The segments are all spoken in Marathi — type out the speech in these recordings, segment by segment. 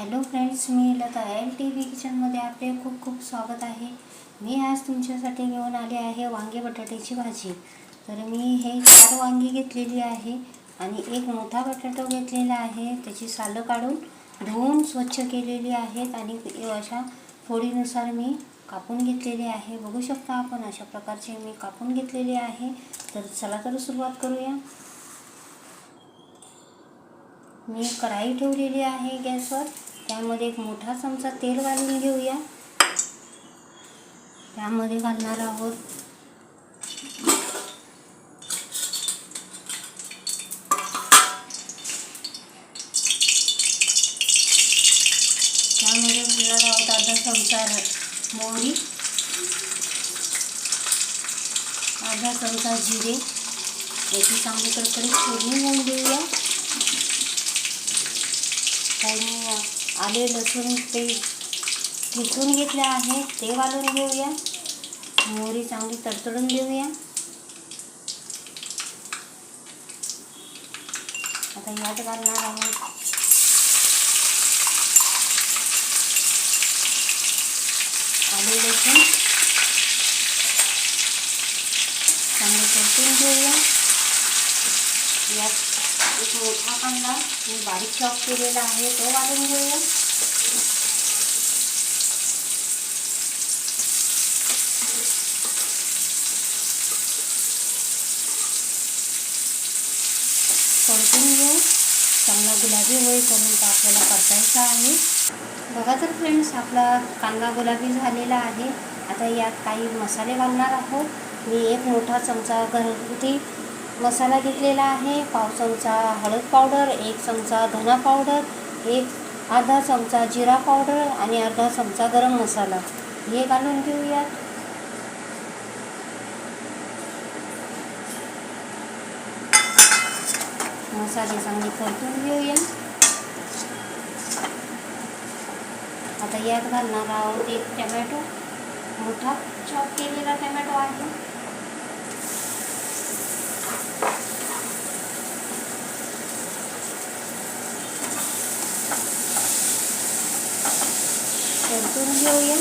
हॅलो फ्रेंड्स मी लता एल टी व्ही किचनमध्ये आपले खूप खूप स्वागत आहे. मी आज तुमच्यासाठी घेऊन आले आहे वांगे बटाट्याची भाजी. तर मी हे चार वांगी घेतलेली आहे आणि एक मोठा बटाटो घेतलेला आहे. त्याची सालं काढून धुवून स्वच्छ केलेली आहेत आणि अशा फोडीनुसार मी कापून घेतलेली आहे. बघू शकता आपण अशा प्रकारचे मी कापून घेतलेले आहे. तर चला तर सुरुवात करूया. मी कढाई ठेवलेली आहे गॅसवर. त्यामध्ये एक मोठा चमचा तेल घालून घेऊया. त्यामध्ये घालणार आहोत. त्यामध्ये घालणार आहोत अर्धा चमचा मोहरी. अर्धा चमचा जिरे. याची चांगली कडकडीत फोडणी होऊन देऊया. फोडणी आले लसूण ते किसून घेतले आहे. ते घालून घेऊया. मोहरी चांगली तडतडून देऊया. आता यात घालणार आहोत. आले लसूण. चांगलं परतून घेऊया यात एक मोठा कांदा मी बारीक चॉप केलेला आहे तो वाढून घेऊया. परतून घेऊ. चांगला गुलाबी होईपर्यंत आपल्याला परतायचा आहे. बघा तर फ्रेंड्स आपला कांदा गुलाबी झालेला आहे. आता यात काही मसाले घालणार आहोत. मी एक मोठा चमचा घरगुती मसाला घेतलेला आहे. पाव चमचा हळद पावडर एक चमचा धना पावडर एक अर्धा चमचा जिरा पावडर आणि अर्धा चमचा गरम मसाला. हे घालून घेऊयात. मसाले चांगले परतून घेऊया. आता यात घालणार आहोत एक टमॅटो. मोठा चॉप केलेला टमॅटो आहे. परतून घेऊया.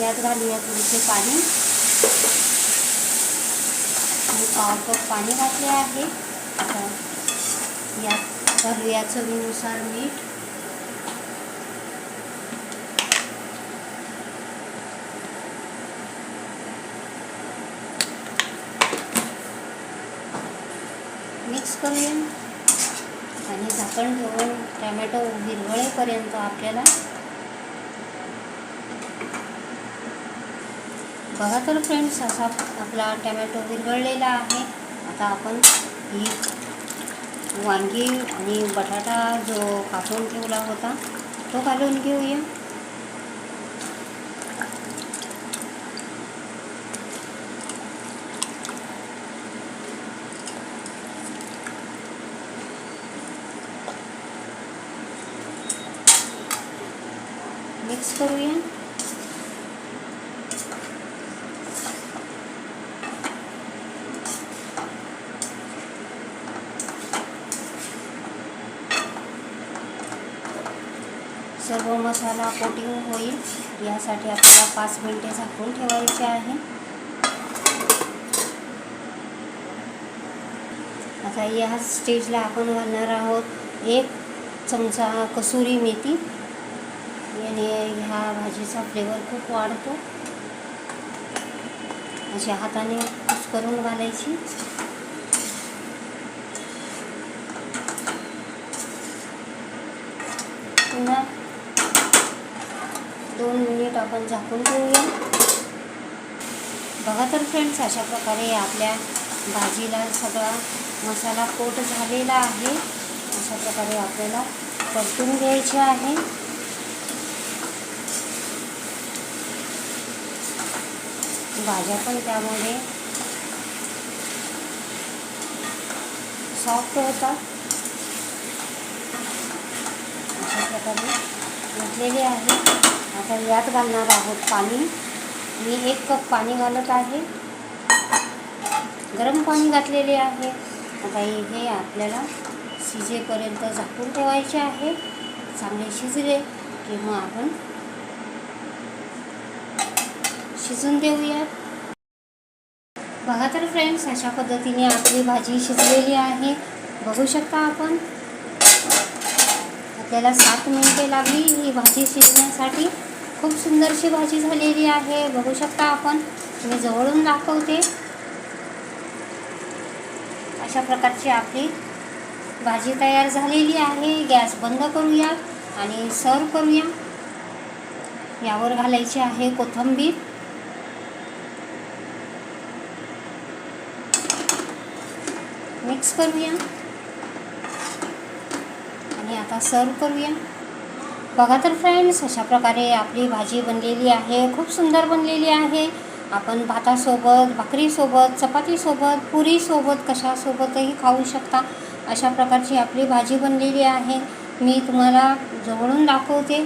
यात घालूया थोडेसे पाणी. मी पाव कप पाणी घातले आहे. आता यात घालूया चवीनुसार मीठ. मिक्स करूया. झाकण ठेवून टमॅटो विरघळेपर्यंत आपल्याला बघा तर फ्रेंड्स असा आपला टमॅटो विरघळलेला आहे. आता आपण ही वांगी आणि बटाटा जो कापून ठेवला होता तो घालून घेऊया. मिक्स करूया सर्व मसाला कोटिंग होईल. यासाठी आपल्याला पाच मिनटे झाकून ठेवायचे आहे. आता या स्टेजला आपण घालणार आहोत एक चमचा कसुरी मेथी. याने ह्या भाजीचा फ्लेवर खूप वाढतो. अशा हाताने करून घालायची. पुन्हा दोन मिनिट आपण झाकून ठेवूया. बघा तर फ्रेंड्स अशा प्रकारे आपल्या भाजीला सगळा मसाला कोट झालेला आहे. अशा प्रकारे आपल्याला परतून घ्यायचे आहे. भाज्या पण त्यामध्ये सॉफ्ट होतात. अशा प्रकारे घातलेले आहे. आता यात घालणार आहोत पाणी. मी एक कप पाणी घालत आहे. गरम पाणी घातलेले आहे. आता हे आपल्याला शिजेपर्यंत झाकून ठेवायचे आहे. चांगले शिजले की मग आपण शिजून देऊया बघा तर फ्रेंड्स अशा पद्धतीने आपली भाजी शिजलेली आहे. बघू शकता आपण. आपल्याला सात मिनिटे लागली ही भाजी शिजण्यासाठी. खूप सुंदरशी भाजी झालेली आहे. बघू शकता आपण. मी जवळून दाखवते. अशा प्रकारची आपली भाजी तयार झालेली आहे. गॅस बंद करूया आणि सर्व करूया. यावर घालायची आहे कोथिंबीर. मिक्स करूया. आणि आता सर्व करूया. बघा तर फ्रेंड्स अशा प्रकारे आपली भाजी बनलेली आहे. खूप सुंदर बनलेली आहे. आपण भातासोबत भाकरीसोबत चपातीसोबत पुरीसोबत कशासोबतही खाऊ शकता. अशा प्रकारची आपली भाजी बनलेली आहे. मी तुम्हाला जवळून दाखवते.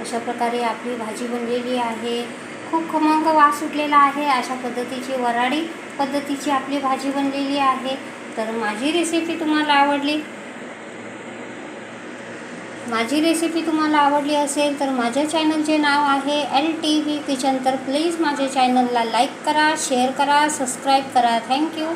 अशा प्रकारे आपली भाजी बनलेली आहे. खूप खमंग वास सुटलेला आहे. अशा पद्धतीची वराडी पद्धतीची आपली भाजी बनलेली आहे. तर माझी रेसिपी तुम्हाला आवडली? माझी रेसिपी तुम्हाला आवडली असेल तर माझ्या चॅनलचे नाव आहे एल टी व्ही किचन तर प्लीज माझ्या चॅनलला लाईक करा शेअर करा सबस्क्राईब करा. थँक्यू